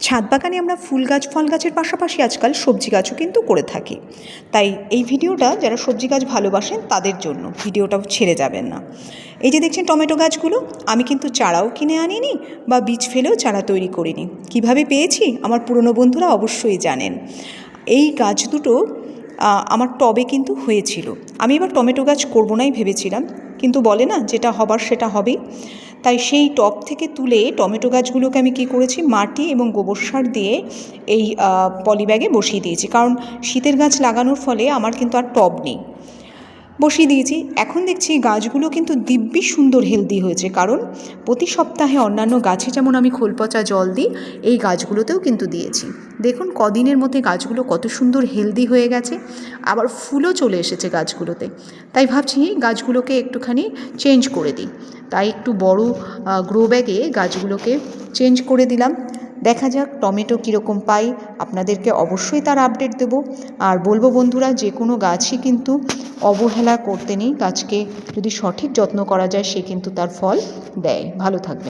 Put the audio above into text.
ছাদ বাগানে আমরা ফুল গাছ, ফল গাছের পাশাপাশি আজকাল সবজি গাছও কিন্তু করে থাকি। তাই এই ভিডিওটা যারা সবজি গাছ ভালোবাসেন তাদের জন্য ভিডিওটাও ছেড়ে যাবেন না। এই যে দেখছেন টমেটো গাছগুলো, আমি কিন্তু চারাও কিনে আনিনি বা বীজ ফেলেও চারা তৈরি করিনি। কীভাবে পেয়েছি? আমার পুরনো বন্ধুরা অবশ্যই জানেন। এই গাছ দুটো আমার টবে কিন্তু হয়েছিল। আমি এবার টমেটো গাছ করব নাই ভেবেছিলাম, কিন্তু বলে না যেটা হবার সেটা হবেই। তাই সেই টপ থেকে তুলে টমেটো গাছগুলোকে আমি কি করেছি, মাটি এবং গোবর সার দিয়ে এই পলিব্যাগে বসিয়ে দিয়েছি। কারণ শীতের গাছ লাগানোর ফলে আমার কিন্তু আর টব নেই। বসিয়ে দিয়েছি। এখন দেখছি গাছগুলো কিন্তু দিব্যি সুন্দর হেলদি হয়েছে। কারণ প্রতি সপ্তাহে অন্যান্য গাছে যেমন আমি খোল পচা জল দিই, এই গাছগুলোতেও কিন্তু দিয়েছি। দেখুন কদিনের মধ্যে গাছগুলো কত সুন্দর হেলদি হয়ে গেছে। আবার ফুলও চলে এসেছে গাছগুলোতে। তাই ভাবছি গাছগুলোকে একটুখানি চেঞ্জ করে দিই। তাই একটু বড় গ্রো ব্যাগে গাছগুলোকে চেঞ্জ করে দিলাম। দেখা যাক টমেটো কীরকম পাই। আপনাদেরকে অবশ্যই তার আপডেট দেব। আর বলব বন্ধুরা, যে কোনো গাছই কিন্তু অবহেলা করতে নেই। গাছকে যদি সঠিক যত্ন করা যায়, সে কিন্তু তার ফল দেয়। ভালো থাকবে